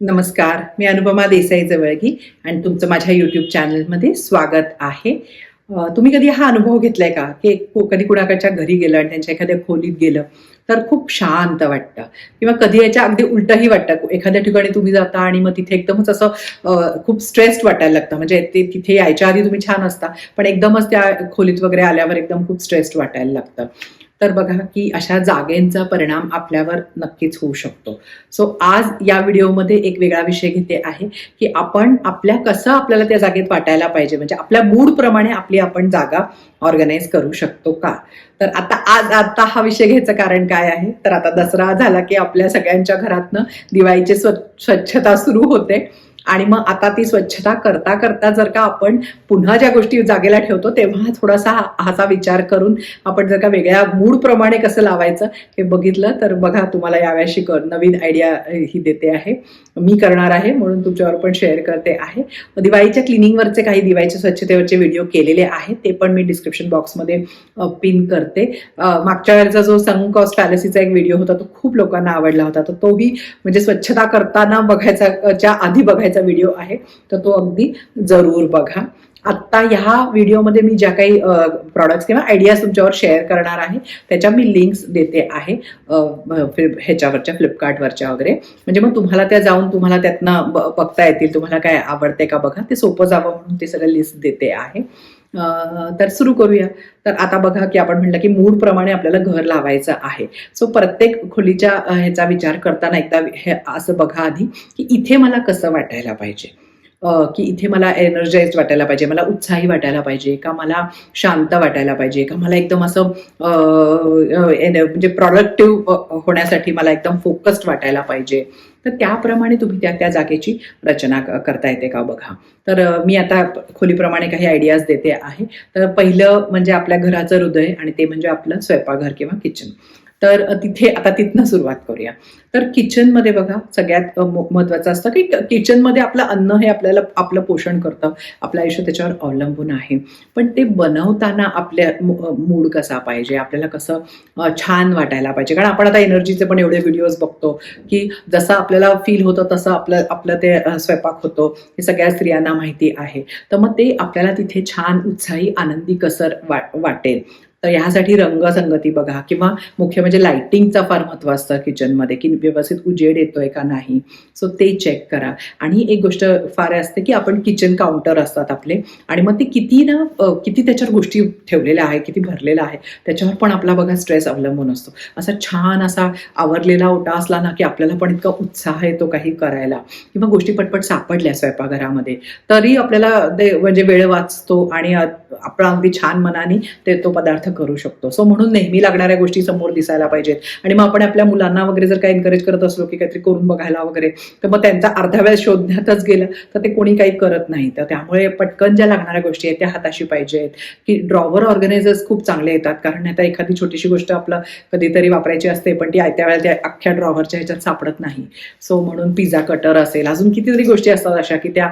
नमस्कार मी अनुपमा देसाई जवळगी आणि तुमचं माझ्या यूट्यूब चॅनलमध्ये स्वागत आहे. तुम्ही कधी हा अनुभव घेतलाय का? की कधी कुणाकडच्या घरी गेलं आणि त्यांच्या एखाद्या खोलीत गेलं तर खूप शांत वाटतं. किंवा कधी याच्या अगदी उलटही वाटतं एखाद्या ठिकाणी तुम्ही जाता आणि मग तिथे एकदमच असं खूप स्ट्रेस्ड वाटायला लागतं. म्हणजे ते तिथे यायच्या आधी तुम्ही छान असता पण एकदमच त्या खोलीत वगैरे आल्यावर एकदम खूप स्ट्रेस्ड वाटायला लागतं. तर बघा की अशा जागेंचा परिणाम आपल्यावर नक्कीच होऊ शकतो. सो आज या व्हिडिओमध्ये एक वेगळा विषय घेते आहे की आपण आपल्या कसं आपल्याला त्या जागेत वाटायला पाहिजे? म्हणजे आपल्या मूडप्रमाणे आपली आपण जागा ऑर्गनाईज करू शकतो का? तर आता आज आता हा विषय घ्यायचं कारण काय आहे? तर आता दसरा झाला की आपल्या सगळ्यांच्या घरातनं दिवाळीची स्व स्वच्छता सुरू होते. आणि मग आता ती स्वच्छता करता करता जर का आपण पुन्हा ज्या गोष्टी जागेला ठेवतो तेव्हा थोडासा हाचा विचार करून आपण जर का वेगळ्या मूड प्रमाणे कसं लावायचं हे बघितलं तर बघा तुम्हाला याव्याशी कर नवीन आयडिया ही देते आहे. मी करणार आहे म्हणून तुमच्यावर पण शेअर करते आहे. दिवाळीच्या क्लिनिंगवरचे काही दिवाळीच्या स्वच्छतेवरचे व्हिडिओ केलेले आहेत ते पण मी डिस्क्रिप्शन बॉक्समध्ये पिन करते. मागच्या वेळेचा जो संग कॉस्ट पॅलेसीचा एक व्हिडिओ होता तो खूप लोकांना आवडला होता. तर तोही म्हणजे स्वच्छता करताना बघायचा च्या आधी बघायचा व्हिडिओ आहे तर तो अगदी जरूर बघा. आत्ता ह्या व्हिडिओमध्ये मी ज्या काही प्रॉडक्ट्स किंवा आयडियाज तुमच्यावर शेअर करणार आहे त्याच्या मी लिंक्स देते आहे ह्याच्यावरच्या फ्लिपकार्टवरच्या वगैरे. म्हणजे मग तुम्हाला त्या जाऊन तुम्हाला त्यातनं ब- बघता येतील तुम्हाला काय आवडते का बघा ते सोपं जावं म्हणून ते सगळं लिस्ट देते आहे. तर सुरू करूया. तर आता बघा की आपण म्हटलं की मूड प्रमाणे आपल्याला घर लावायचं आहे. सो प्रत्येक खोलीच्या ह्याचा विचार करताना एकदा हे असं बघा आधी की इथे मला कसं वाटायला पाहिजे? की इथे मला एनर्जाइज वाटायला पाहिजे मला उत्साही वाटायला पाहिजे का मला शांत वाटायला पाहिजे का मला एकदम असं म्हणजे प्रॉडक्टिव्ह होण्यासाठी मला एकदम फोकस्ड वाटायला पाहिजे? तर त्याप्रमाणे तुम्ही त्या त्या जागेची रचना करता येते का बघा. तर मी आता खोलीप्रमाणे काही आयडियाज देते आहे. तर पहिलं म्हणजे आपल्या घराचं हृदय आणि ते म्हणजे आपलं स्वयंपाकघर किंवा किचन तर तिथे आता तिथनं सुरुवात करूया. तर किचनमध्ये बघा सगळ्यात महत्वाचं असतं की किचनमध्ये आपलं अन्न हे आपल्याला आपलं पोषण करतं. आपलं आयुष्य त्याच्यावर अवलंबून आहे. पण ते बनवताना आपल्या मूड कसा पाहिजे? आपल्याला कसं छान वाटायला पाहिजे? कारण आपण आता एनर्जीचे पण एवढे व्हिडिओज बघतो की जसं आपल्याला फील होतं तसं आपलं आपलं ते स्वयंपाक होतो. हे सगळ्या स्त्रियांना माहिती आहे. तर मग ते आपल्याला तिथे छान उत्साही आनंदी कसर वा वाटेल? तर ह्यासाठी रंगसंगती बघा किंवा मुख्य म्हणजे लाईटिंगचा फार महत्त्व असतं किचनमध्ये की व्यवस्थित उजेड येतोय का नाही. सो ते चेक करा. आणि एक गोष्ट फार असते की आपण किचन काउंटर असतात आपले आणि मग ते किती ना किती त्याच्यावर गोष्टी ठेवलेल्या आहे किती भरलेला आहे त्याच्यावर पण आपला बघा स्ट्रेस अवलंबून असतो. असा छान असा आवरलेला ओटा असला ना की आपल्याला पण इतका उत्साह येतो काही करायला. किंवा गोष्टी पटपट सापडल्या स्वयंपाकघरामध्ये. तरी आपल्याला म्हणजे वेळ वाचतो आणि आपण अगदी छान मनाने ते तो पदार्थ करू शकतो. सो म्हणून नेहमी लागणाऱ्या गोष्टी समोर दिसायला पाहिजेत. आणि मग आपण आपल्या मुलांना वगैरे जर काही एनकरेज करत असलो की काहीतरी करून बघायला वगैरे तर मग त्यांचा अर्धा वेळ शोधण्यातच गेलं तर ते कोणी काही करत नाही. तर त्यामुळे पटकन ज्या लागणाऱ्या गोष्टी आहेत त्या हाताशी पाहिजेत. की ड्रॉवर ऑर्गनायझर्स खूप चांगले येतात. कारण आता एखादी छोटीशी गोष्ट आपलं कधीतरी वापरायची असते पण ती आयत्या वेळेला त्या अख्ख्या ड्रॉवरच्या ह्याच्यात सापडत नाही. सो म्हणून पिझ्झा कटर असेल. अजून कितीतरी गोष्टी असतात अशा की त्या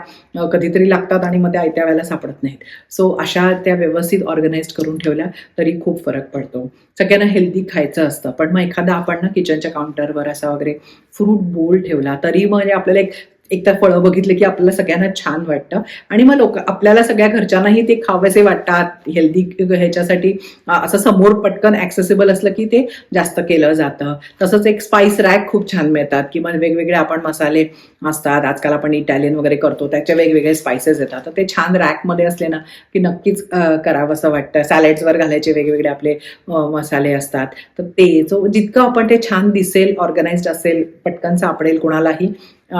कधीतरी लागतात आणि मग त्या आयत्या वेळेला सापडत नाहीत. सो अशा त्या व्यवस्थित ऑर्गनाईज करून ठेवल्या तरी खूप फरक पडतो. सगळ्यांना हेल्दी खायचं असतं पण मग एखादा आपण ना किचनच्या काउंटरवर असा वगैरे फ्रूट बोल ठेवला तरी म्हणजे आपल्याला एक एक तर फळं बघितले की आपल्याला सगळ्यांना छान वाटतं. आणि मग लोक आपल्याला सगळ्या घरच्यांनाही ते खावेसे वाटतात. हेल्दी ह्याच्यासाठी असं समोर पटकन ऍक्सेसिबल असलं की ते जास्त केलं जातं. तसंच एक स्पाइस रॅक खूप छान मिळतात. किंवा वेगवेगळे आपण मसाले असतात. आजकाल आपण इटालियन वगैरे करतो. त्याचे वेगवेगळे स्पायसेस येतात. तर ते छान रॅकमध्ये असले ना की नक्कीच करावं करावंसं वाटतं. सॅलेड्सवर घालायचे वेगवेगळे आपले मसाले असतात. तर ते जो जितकं आपण ते छान दिसेल ऑर्गनाइज्ड असेल पटकन सापडेल कोणालाही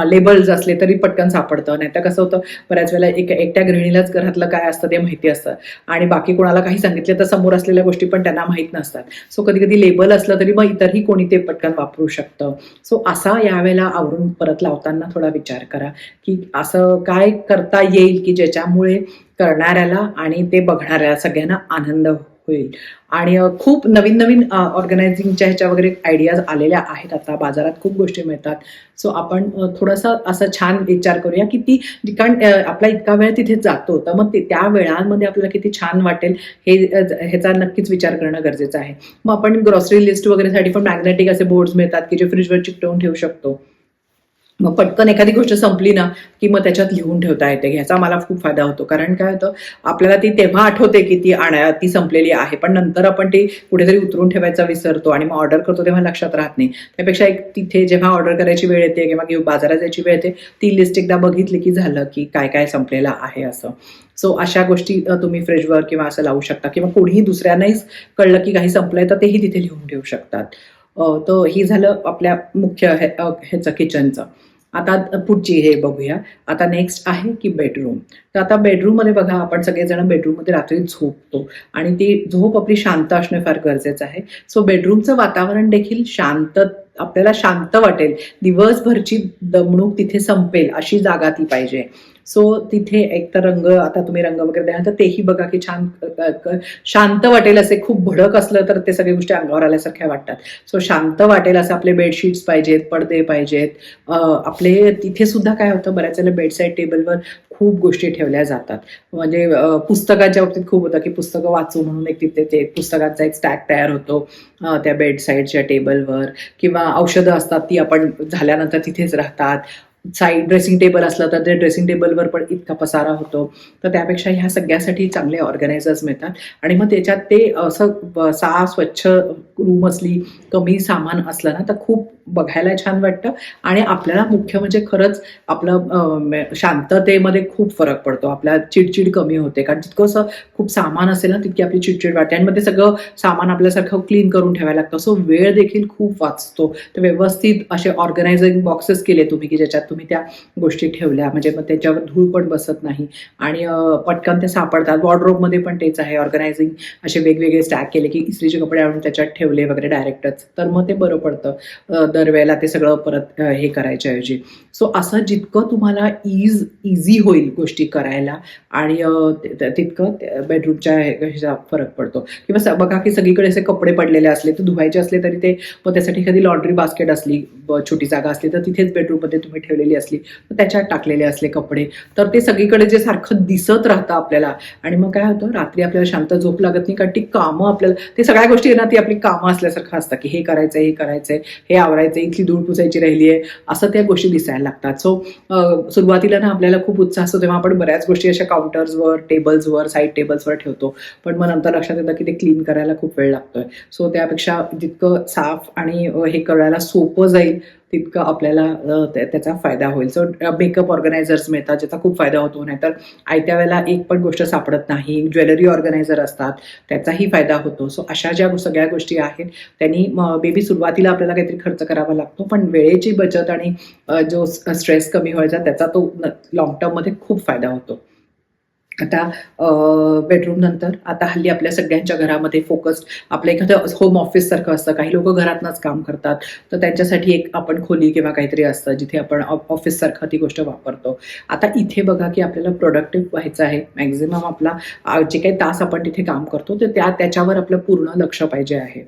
लेबल्स असले तरी पटकन सापडतं. नाही तर कसं होतं बऱ्याच वेळेला एक एकट्या गृहिणीलाच घरातलं काय असतं ते माहिती असतं. आणि बाकी कोणाला काही सांगितलं तर समोर असलेल्या गोष्टी पण त्यांना माहीत नसतात. सो कधी कधी लेबल असलं तरी मग इतरही कोणी ते पटकन वापरू शकतं. सो असा यावेळेला आवरून परत लावताना थोडा विचार करा की असं काय करता येईल की ज्याच्यामुळे करणाऱ्याला आणि ते बघणाऱ्याला सगळ्यांना आनंद होईल. आणि खूप नवीन नवीन ऑर्गनायझिंगच्या ह्याच्या वगैरे आयडियाज आलेल्या आहेत. आता बाजारात खूप गोष्टी मिळतात. सो आपण थोडंसं थोडासा असं छान विचार करूया की ती कारण आपला इतका वेळ तिथे जातो तर मग ते त्या वेळांमध्ये आपल्याला किती छान वाटेल हे ह्याचा नक्कीच विचार करणं गरजेचं आहे. मग आपण ग्रॉसरी लिस्ट वगैरेसाठी पण मॅग्नेटिक असे बोर्ड्स मिळतात की जे फ्रीजवर चिकटवून ठेवू शकतो. मग पटकन एखादी गोष्ट संपली ना की मग त्याच्यात लिहून ठेवता येते. ह्याचा मला खूप फायदा होतो. कारण काय होतं आपल्याला ती तेव्हा आठवते की ती आणा ती संपलेली आहे. पण नंतर आपण ती कुठेतरी उतरून ठेवायचा विसरतो आणि मग ऑर्डर करतो तेव्हा लक्षात राहत नाही. त्यापेक्षा एक तिथे जेव्हा ऑर्डर करायची वेळ येते किंवा घेऊ बाजारात जायची वेळ येते ती लिस्ट एकदा बघितली की झालं की काय काय संपलेलं आहे असं. सो अशा गोष्टी तुम्ही फ्रीजवर किंवा असं लावू शकता. किंवा कोणीही दुसऱ्यांनाही कळलं की काही संपलंय तर तेही तिथे लिहून ठेवू शकतात. तर ही झालं आपल्या मुख्य हे- ह्याचं किचनचं आता पुढची हे बघूया. आता नेक्स्ट आहे की बेडरूम तर आता बेडरूममध्ये बघा आपण सगळेजण बेडरूममध्ये रात्री झोपतो. आणि ती झोप आपली शांत असणे फार गरजेचं आहे. सो बेडरूमचं वातावरण देखील शांत आपल्याला शांत वाटेल. दिवसभरची दमणूक तिथे संपेल अशी जागा ती पाहिजे. सो तिथे एक तर रंग आता तुम्ही रंग वगैरे द्या तर तेही बघा की छान शांत वाटेल असे खूप भडक असलं तर ते सगळ्या गोष्टी अंगावर आल्यासारख्या वाटतात. सो शांत वाटेल असे आपले बेडशीट्स पाहिजेत पडदे पाहिजेत. आपले तिथे सुद्धा काय होतं बऱ्याच वेळेला बेडसाईड टेबलवर खूप गोष्टी ठेवल्या जातात. म्हणजे पुस्तकाच्या बाबतीत खूप होतं की पुस्तकं वाचू म्हणून एक तिथे ते पुस्तकांचा एक स्टॅक तयार होतो त्या त्या बेडसाईडच्या टेबलवर किंवा औषधं असतात ती आपण झाल्यानंतर तिथेच राहतात. साईड ड्रेसिंग टेबल असलं तर ते ड्रेसिंग टेबलवर पण इतका पसारा होतो. तर त्यापेक्षा ह्या सगळ्यासाठी चांगले ऑर्गनायझर्स मिळतात. आणि मग त्याच्यात ते असं सहा सा स्वच्छ रूम असली कमी सामान असलं ना तर खूप बघायला छान वाटतं. आणि आपल्याला मुख्य म्हणजे खरंच आपलं शांततेमध्ये खूप फरक पडतो. आपल्या चिडचिड कमी होते. कारण जितकं असं खूप सामान असेल ना तितकी आपली चिडचिड वाटते आणि मग ते सगळं सामान आपल्यासारखं क्लीन करून ठेवायला लागतं. सो वेळ देखील खूप वाचतो. तर व्यवस्थित असे ऑर्गनायझिंग बॉक्सेस केले तुम्ही की ज्याच्यात तुम्ही त्या गोष्टी ठेवल्या. म्हणजे मग त्याच्यावर धूळ पण बसत नाही. आणि पटकन ते सापडतात. वॉर्डरोबमध्ये पण तेच आहे. ऑर्गनायझिंग असे वेगवेगळे स्टॅक केले की इस्त्रीचे कपडे आणून त्याच्यात ठेवले वगैरे डायरेक्टच तर मग ते बरं पडतं. दरवेळेला ते सगळं परत हे करायच्या ऐवजी. सो असं जितकं तुम्हाला इज इझी होईल गोष्टी करायला आणि तितकं बेडरूमच्या ह्याचा फरक पडतो. किंवा बघा की सगळीकडे असे कपडे पडलेले असले तर धुवायचे असले तरी ते मग त्यासाठी एखादी लॉन्ड्री बास्केट असली छोटी जागा असली तर तिथेच बेडरूममध्ये तुम्ही ठेवलेली असली तर त्याच्यात टाकलेले असले कपडे तर ते सगळीकडे जे सारखं दिसत राहतं आपल्याला. आणि मग काय होतं रात्री आपल्याला शांत झोप लागत नाही कारण ती कामं आपल्याला ते सगळ्या गोष्टी आहे ना ती आपली काम असल्यासारखं असतं की हे करायचंय हे करायचंय हे आवरायचं इथली धूळ पुसायची राहिली आहे असं त्या गोष्टी दिसायला लागतात. सो सुरुवातीला ना आपल्याला खूप उत्साह असतो तेव्हा आपण बऱ्याच गोष्टी अशा काउंटर्सवर टेबल्सवर साईड टेबल्सवर ठेवतो. पण मग नंतर लक्षात येतं की ते क्लीन करायला खूप वेळ लागतोय. सो त्यापेक्षा जितकं साफ आणि हे करायला सोपं जाईल तितकं आपल्याला त्या- त्याचा फायदा होईल. सो मेकअप ऑर्गनायझर्स मिळतात ज्याचा खूप फायदा होतो. नाहीतर आयत्या वेळेला एक पण गोष्ट सापडत नाही. ज्वेलरी ऑर्गनायझर असतात त्याचाही फायदा होतो. सो अशा ज्या सगळ्या गोष्टी आहेत त्यांनी बेबी सुरुवातीला आपल्याला काहीतरी खर्च करावा लागतो. पण वेळेची बचत आणि जो स्ट्रेस कमी व्हायचा त्याचा तो लॉंग टर्ममध्ये खूप फायदा होतो. आता बेडरूम नंतर आता हल्ली आपल्या सगळ्यांच्या घरामध्ये फोकस्ड आपलं एखादं होम ऑफिस सारखं असतं. काही लोक घरातनंच काम करतात. तर त्यांच्यासाठी एक आपण खोली किंवा काहीतरी असतं जिथे आपण ऑफिस सारखं ती गोष्ट वापरतो. आता इथे बघा की आपल्याला प्रोडक्टिव्ह व्हायचं आहे. मॅक्झिमम आपला जे काही तास आपण तिथे काम करतो तर त्या त्याच्यावर आपलं पूर्ण लक्ष पाहिजे आहे.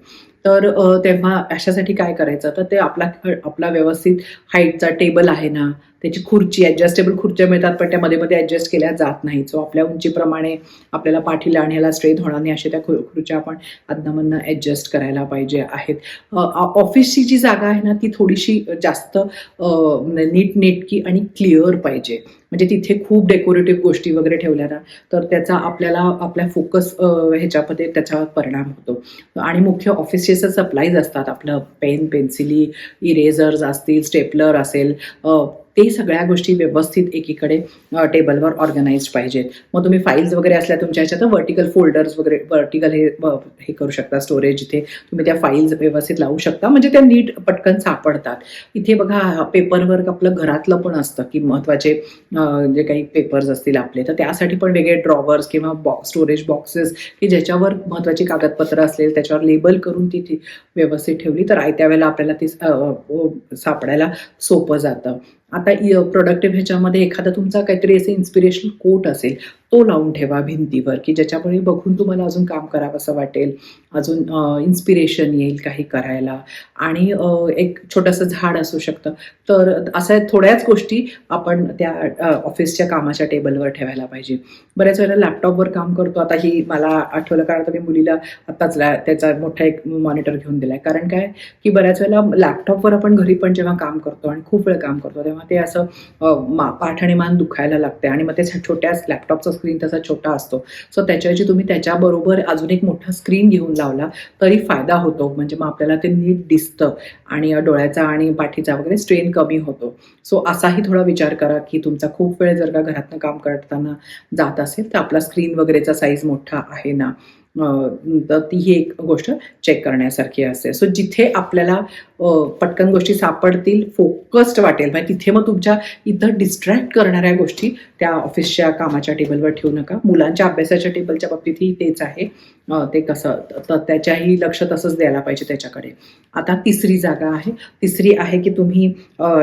तर तेव्हा अशासाठी काय करायचं? तर ते आपला आपला व्यवस्थित हाईटचा टेबल आहे ना त्याची खुर्ची ॲडजस्टेबल खुर्च्या मिळतात पण त्या मध्ये मध्ये ॲडजस्ट केल्या जात नाही सो आपल्या उंचीप्रमाणे आपल्याला पाठीला आणि ह्याला स्ट्रेट होणार नाही अशा त्या खु खुर्च्या आपण अदनामधनं ॲडजस्ट करायला पाहिजे आहेत. ऑफिसची जी जागा आहे ना ती थोडीशी जास्त नीट नेटकी आणि क्लिअर पाहिजे. म्हणजे तिथे खूप डेकोरेटिव्ह गोष्टी वगैरे ठेवल्या ना तर त्याचा आपल्याला आपल्या फोकस ह्याच्यामध्ये त्याच्यावर परिणाम होतो. आणि मुख्य ऑफिसचे सप्लाईज असतात आपलं पेन पेन्सिली इरेझर्स असतील स्टेपलर असेल ते सगळ्या गोष्टी व्यवस्थित एकीकडे टेबलवर ऑर्गनाइज पाहिजेत. मग तुम्ही फाईल्स वगैरे असल्या तुमच्या ह्याच्यात तर वर्टिकल फोल्डर्स वगैरे वर्टिकल हे हे करू शकता स्टोरेज इथे. तुम्ही त्या फाईल्स व्यवस्थित लावू शकता. म्हणजे त्या नीट पटकन सापडतात. इथे बघा पेपरवर्क आपलं घरातलं पण असतं की महत्त्वाचे जे काही पेपर्स असतील आपले. तर त्यासाठी पण वेगळे ड्रॉवर्स किंवा बॉक्स स्टोरेज बॉक्सेस की ज्याच्यावर महत्त्वाची कागदपत्र असतील त्याच्यावर लेबल करून ती ती व्यवस्थित ठेवली तर आयत्या वेळेला आपल्याला ती सापडायला सोपं जातं. आता प्रोडक्टिव्ह ह्याच्यामध्ये एखादा तुमचा काहीतरी असे इन्स्पिरेशनल कोट असेल तो लावून ठेवा भिंतीवर की ज्याच्यामुळे बघून तुम्हाला अजून काम करावंसं वाटेल अजून इन्स्पिरेशन येईल काही करायला. आणि एक छोटंसं झाड असू शकतं. तर अशा थोड्याच गोष्टी आपण त्या ऑफिसच्या कामाच्या टेबलवर ठेवायला पाहिजे. बऱ्याच वेळेला लॅपटॉपवर काम करतो. आता ही मला आठवलं कारण आता मी मुलीला आत्ताच त्याचा मोठा एक मॉनिटर घेऊन दिलाय. कारण काय? की बऱ्याच वेळेला लॅपटॉपवर आपण घरी पण जेव्हा काम करतो आणि खूप वेळ काम करतो तेव्हा ते असं पाठ आणि मान दुखायला लागते आणि मग ते छोट्याच लॅपटॉपचं स्क्रीन तसा छोटा असतो. सो त्याच्याऐवजी तुम्ही त्याच्याबरोबर अजून एक मोठा स्क्रीन घेऊन लावला तरी फायदा होतो. म्हणजे मग आपल्याला ते नीट दिसतं आणि डोळ्याचा आणि पाठीचा वगैरे स्ट्रेन कमी होतो. सो असाही थोडा विचार करा की तुमचा खूप वेळ जर का घरातनं काम करताना जात असेल तर आपला स्क्रीन वगैरेचा साईज मोठा आहे ना. तर ती ही एक गोष्ट चेक करण्यासारखी असते. सो जिथे आपल्याला पटकन गोष्टी सापडतील फोकस्ड वाटेल. म्हणजे तिथे मग तुमच्या इथं डिस्ट्रॅक्ट करणाऱ्या गोष्टी त्या ऑफिसच्या कामाच्या टेबलवर ठेवू नका. मुलांच्या अभ्यासाच्या टेबलच्या बाबतीतही तेच आहे. ते कसं तर त्याच्याही लक्ष तसंच द्यायला पाहिजे त्याच्याकडे. आता तिसरी जागा आहे. तिसरी आहे की तुम्ही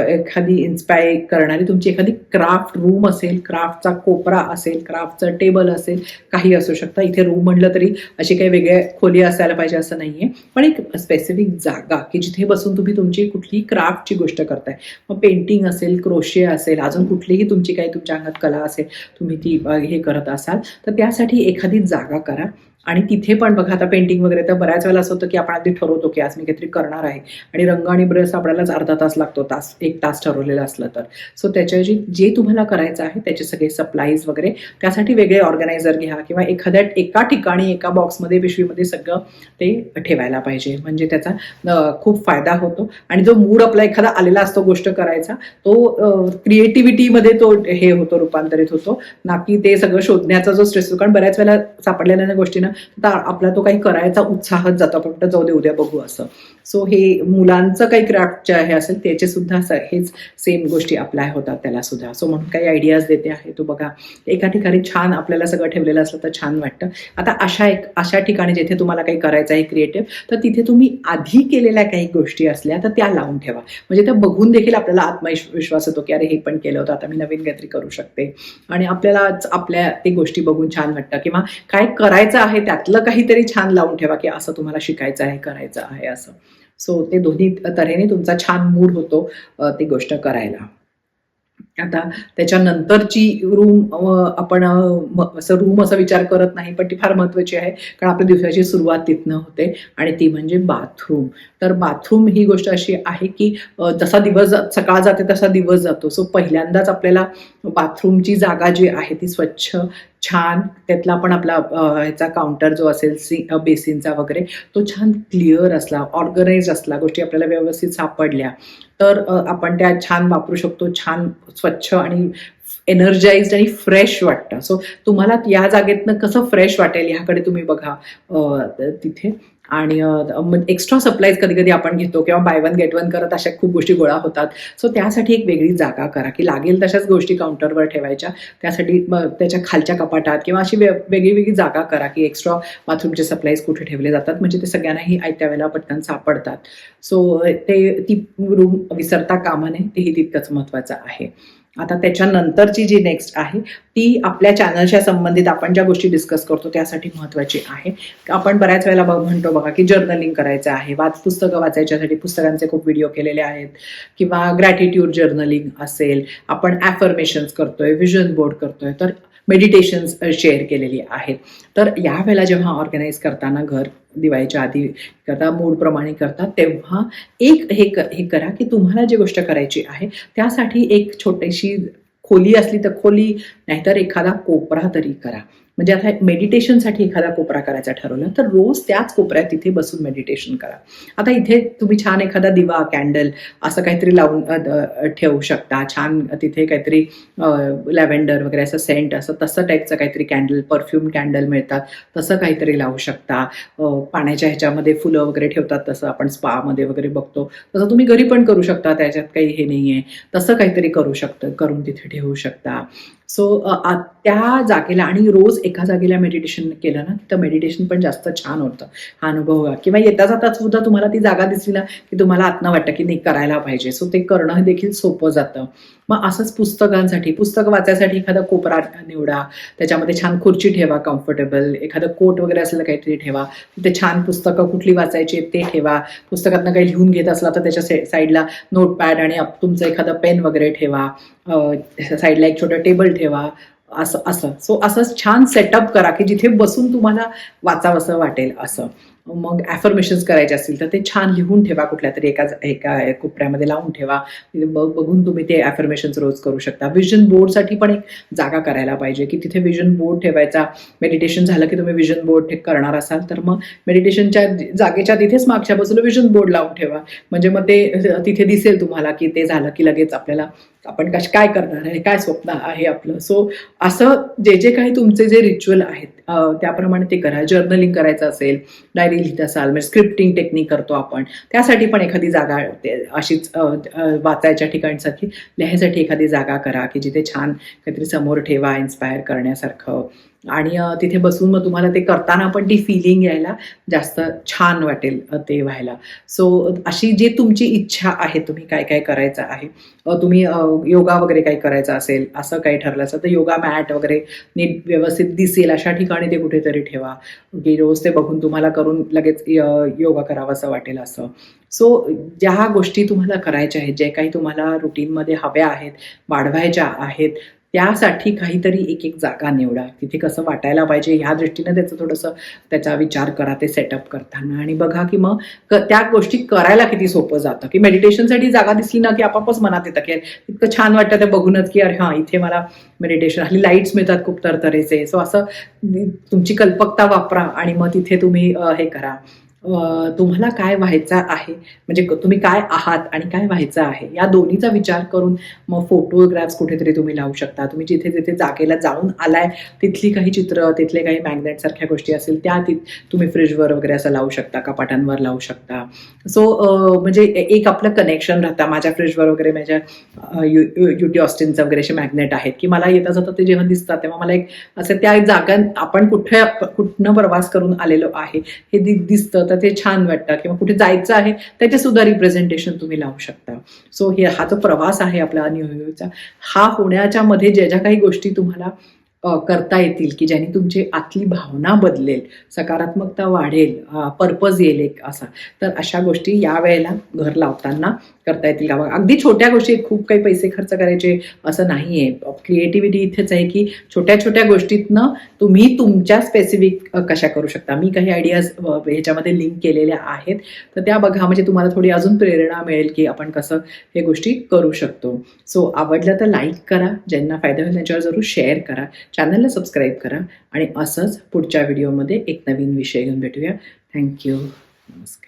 एखादी इन्स्पायर करणारी तुमची एखादी क्राफ्ट रूम असेल क्राफ्टचा कोपरा असेल क्राफ्टचं टेबल असेल काही असू शकतं. इथे रूम म्हटलं तरी अशी काही वेगळ्या खोली असायला पाहिजे असं नाहीये. पण एक स्पेसिफिक जागा की जिथे बस बसून तुम्ही तुमची कुठलीही क्राफ्टची गोष्ट करताय. मग पेंटिंग असेल क्रोशे असेल अजून कुठलीही तुमची काही तुमच्या अंगात कला असेल तुम्ही ती हे करत असाल तर त्यासाठी एखादी जागा करा. आणि तिथे पण बघा आता पेंटिंग वगैरे तर बऱ्याच वेळेला असं होतं की आपण अगदी ठरवतो की आज मी काहीतरी करणार आहे. आणि रंग आणि ब्रश सापडायलाच अर्धा तास लागतो तास एक तास ठरवलेला असलं तर. सो त्याच्याऐवजी जे तुम्हाला करायचं आहे त्याचे सगळे सप्लाईज वगैरे त्यासाठी वेगळे ऑर्गनायझर घ्या किंवा एखाद्या एका ठिकाणी एका बॉक्समध्ये पिशवीमध्ये सगळं ते ठेवायला पाहिजे. म्हणजे त्याचा खूप फायदा होतो. आणि जो मूड आपला एखादा आलेला असतो गोष्ट करायचा तो क्रिएटिव्हिटीमध्ये तो हे होतो रूपांतरित होतो. ना की ते सगळं शोधण्याचा जो स्ट्रेस कारण बऱ्याच वेळेला सापडलेल्या गोष्टीनं तर आपला तो काही करायचा उत्साहच जातो. आपण म्हणतो, जाऊ दे उद्या बघू असं. सो हे मुलांचं काही क्राफ्टचे आहे असेल त्याचे सुद्धा हेच सेम गोष्टी अप्लाय होतात त्याला सुद्धा. सो म्हणून काही आयडियाज देते आहे तू बघा. एका ठिकाणी छान आपल्याला सगळं ठेवलेलं असलं तर छान वाटतं. आता अशा एक अशा ठिकाणी जिथे तुम्हाला काही करायचं आहे क्रिएटिव्ह तर तिथे तुम्ही आधी केलेल्या काही गोष्टी असल्या तर त्या लावून ठेवा. म्हणजे त्या बघून देखील आपल्याला आत्मविश्वास येतो की अरे हे पण केलं होतं आता मी नवीन काहीतरी करू शकते. आणि आपल्यालाच आपल्या ते गोष्टी बघून छान वाटतं. किंवा काय करायचं आहे त्यातलं काहीतरी छान लावून ठेवा की असं तुम्हाला शिकायचं आहे करायचं आहे असं. सो ते दोन्ही तऱ्हेने तुमचा छान मूड होतो ती गोष्ट करायला. आता त्याच्यानंतरची रूम आपण असं रूम असा विचार करत नाही पण ती फार महत्वाची आहे. कारण आपल्या दिवसाची सुरुवात तिथनं होते आणि ती म्हणजे बाथरूम तर बाथरूम ही गोष्ट अशी आहे की जसा दिवस सकाळ जाते तसा दिवस जातो. सो पहिल्यांदाच आपल्याला बाथरूमची जागा जी आहे ती स्वच्छ छान त्यातला पण आपला ह्याचा काउंटर जो असेल सी बेसिनचा वगैरे तो छान क्लिअर असला ऑर्गनाइज असला गोष्टी आपल्याला व्यवस्थित सापडल्या तर आपण त्या छान वापरू शकतो छान स्वच्छ आणि एनर्जाइज आणि फ्रेश वाटतं. सो तुम्हाला या जागेतनं कसं फ्रेश वाटेल ह्याकडे तुम्ही बघा तिथे. आणि एक्स्ट्रा सप्लाईज कधी कधी आपण घेतो किंवा बाय वन गेट वन करत अशा खूप गोष्टी गोळा होतात. सो त्यासाठी एक वेगळी जागा करा की लागेल तशाच गोष्टी काउंटरवर ठेवायच्या. त्यासाठी मग त्याच्या खालच्या कपाटात किंवा अशी वे- वेगळी वेगळी जागा करा की एक्स्ट्रा बाथरूमचे सप्लाईज कुठे ठेवले जातात. म्हणजे ते सगळ्यांनाही आयत्या वेळेला पटकन सापडतात. सो ते ती रूम विसरता कामा नये. तेही तितकंच महत्त्वाचं आहे. आता त्याच्यानंतरची जी नेक्स्ट आहे ती आपल्या चॅनलच्या संबंधित आपण ज्या गोष्टी डिस्कस करतो त्यासाठी महत्त्वाची आहे. आपण बऱ्याच वेळेला बघ- म्हणतो बघा की जर्नलिंग करायचं आहे. वाच पुस्तकं वाचायच्यासाठी पुस्तकांचे खूप व्हिडिओ केलेले आहेत. किंवा ग्रॅटिट्यूड जर्नलिंग असेल. आपण ॲफर्मेशन्स करतोय विजन बोर्ड करतोय. तर मेडिटेशन्स शेअर केलेली आहेत. तर यावेळेला जेव्हा ऑर्गनाईज करताना घर दिवाळीच्या आधी करता मूडप्रमाणे करता तेव्हा एक हे क हे करा की तुम्हाला जी गोष्ट करायची आहे त्यासाठी एक छोटीशी खोली असली तर खोली नाहीतर एखादा कोपरा तरी करा. म्हणजे आता मेडिटेशनसाठी एखादा कोपरा करायचा ठरवलं तर रोज त्याच कोपऱ्यात तिथे बसून मेडिटेशन करा. आता इथे तुम्ही छान एखादा दिवा कॅन्डल असं काहीतरी लावून ठेवू शकता. छान तिथे काहीतरी लॅव्हेंडर वगैरे असं सेंट असं तसं टाईपचं काहीतरी कॅन्डल परफ्यूम कॅन्डल मिळतात. तसं काहीतरी लावू शकता. पाण्याच्या ह्याच्यामध्ये फुलं वगैरे ठेवतात तसं आपण स्पामध्ये वगैरे बघतो. तसं तुम्ही घरी पण करू शकता त्याच्यात काही हे नाही आहे तसं काहीतरी करू शकतं करून तिथे ठेवू शकता. सो त्या जागेला आणि रोज एका जागेला मेडिटेशन केलं ना तर मेडिटेशन पण जास्त छान होतं. हा अनुभव किंवा येता जाता सुद्धा तुम्हाला ती जागा दिसली ना की तुम्हाला आत्म वाटतं की नाही करायला पाहिजे. सो ते करणं हे देखील सोपं जातं. मग असंच पुस्तकांसाठी पुस्तक वाचायसाठी एखादा कोपरा निवडा त्याच्यामध्ये छान खुर्ची ठेवा कम्फर्टेबल एखादं कोट वगैरे असलेलं काहीतरी ठेवा. तिथे छान पुस्तकं कुठली वाचायची ते ठेवा. पुस्तकातनं काही लिहून घेत असला तर त्याच्या साईडला नोटपॅड आणि तुमचं एखादं पेन वगैरे ठेवा. साईडला एक छोटं टेबल ठेवा. असं असं. सो असं छान सेटअप करा की जिथे बसून तुम्हाला वाचावंसं वाटेल असं. मग ॲफर्मेशन्स करायचे असतील तर ते छान लिहून ठेवा कुठल्या तरी एका एका कोपऱ्यामध्ये लावून ठेवा. म्हणजे बघ बघून तुम्ही ते ॲफर्मेशन्स रोज करू शकता. विजन बोर्डसाठी पण एक जागा करायला पाहिजे की तिथे विजन बोर्ड ठेवायचा. मेडिटेशन झालं की तुम्ही विजन बोर्ड करणार असाल तर मग मेडिटेशनच्या जागेच्या तिथेच मागच्या बाजूला विजन बोर्ड लावून ठेवा. म्हणजे मग ते तिथे दिसेल तुम्हाला की ते झालं की लगेच आपल्याला आपण कश काय करणार आहे काय स्वप्न आहे आपलं. सो असं जे जे काही तुमचे जे रिच्युअल आहेत त्याप्रमाणे ते करा जर्नलिंग करायचं असेल डायरी लिहित असाल म्हणजे स्क्रिप्टिंग टेक्निक करतो आपण त्यासाठी पण एखादी जागा ते अशीच वाचायच्या ठिकाणसाठी लिहायसाठी एखादी जागा करा की जिथे छान काहीतरी समोर ठेवा इन्स्पायर करण्यासारखं. आणि तिथे बसून मग तुम्हाला ते करताना पण ती फिलिंग यायला जास्त छान वाटेल ते व्हायला. सो अशी जी तुमची इच्छा आहे तुम्ही काय काय करायचं आहे? तुम्ही योगा वगैरे काही करायचं असेल असं काही ठरलं असेल तर योगा मॅट वगैरे नीट व्यवस्थित दिसेल अशा ठिकाणी ते कुठेतरी ठेवा. की रोज ते बघून तुम्हाला करून लगेच योगा करावं असं वाटेल असं. सो ज्या गोष्टी तुम्हाला करायच्या आहेत जे काही तुम्हाला रुटीनमध्ये हव्या आहेत वाढवायच्या आहेत त्यासाठी काहीतरी एक एक जागा निवडा. तिथे कसं वाटायला पाहिजे ह्या दृष्टीनं त्याचं थोडंसं त्याचा विचार करा ते सेटअप करताना. आणि बघा की मग त्या गोष्टी करायला किती सोपं जातं. की मेडिटेशनसाठी जागा दिसली ना की आपापच मनात येतं की इतकं छान वाटतं ते बघूनच की अरे हां इथे मला मेडिटेशन हल्ली लाईट्स मिळतात खूप तरतरेचे. सो असं तुमची कल्पकता वापरा आणि मग तिथे तुम्ही हे करा. तुम्हाला काय व्हायचं आहे? म्हणजे तुम्ही काय आहात आणि काय व्हायचं आहे? या दोन्हीचा विचार करून मग फोटोग्राफ्स कुठेतरी तुम्ही लावू शकता. तुम्ही जिथे जिथे जागेला जाऊन आलाय तिथली काही चित्र तिथले काही मॅग्नेट सारख्या गोष्टी असतील त्या ति तुम्ही फ्रीजवर वगैरे असं लावू शकता कपाटांवर लावू शकता. सो म्हणजे एक आपलं कनेक्शन राहतं. माझ्या फ्रीजवर वगैरे माझ्या यु युटी ऑस्टिनचं वगैरे असे मॅग्नेट आहेत की मला येता जाता ते जेव्हा दिसतात तेव्हा मला एक असं त्या जागा आपण कुठे कुठनं प्रवास करून आलेलो आहे हे दिसतं. तर ते छान वाटतं. किंवा कुठे जायचं आहे त्याचे सुद्धा रिप्रेझेंटेशन तुम्ही लावू शकता. सो हे हा जो प्रवास आहे आपला न्यू हा होण्याच्या मध्ये ज्या ज्या काही गोष्टी तुम्हाला करता येतील की ज्याने तुमची आतली भावना बदलेल सकारात्मकता वाढेल पर्पज येईल एक असा तर अशा गोष्टी या वेळेला घर लावताना करता येतील का? अगदी छोट्या गोष्टी खूप काही पैसे खर्च करायचे असं नाही आहे क्रिएटिव्हिटी इथेच आहे की छोट्या छोट्या गोष्टीतनं तुम्ही तुमच्या स्पेसिफिक कशा करू शकता. मी काही आयडियाज ह्याच्यामध्ये लिंक केलेल्या आहेत. तर त्या बघा म्हणजे तुम्हाला थोडी अजून प्रेरणा मिळेल की आपण कसं हे गोष्टी करू शकतो. सो आवडलं तर लाईक करा. ज्यांना फायदा होईल त्यांच्यावर जरूर शेअर करा. चॅनलला सबस्क्राईब करा. आणि असंच पुढच्या व्हिडिओमध्ये एक नवीन विषय घेऊन भेटूया. थँक्यू नमस्कार.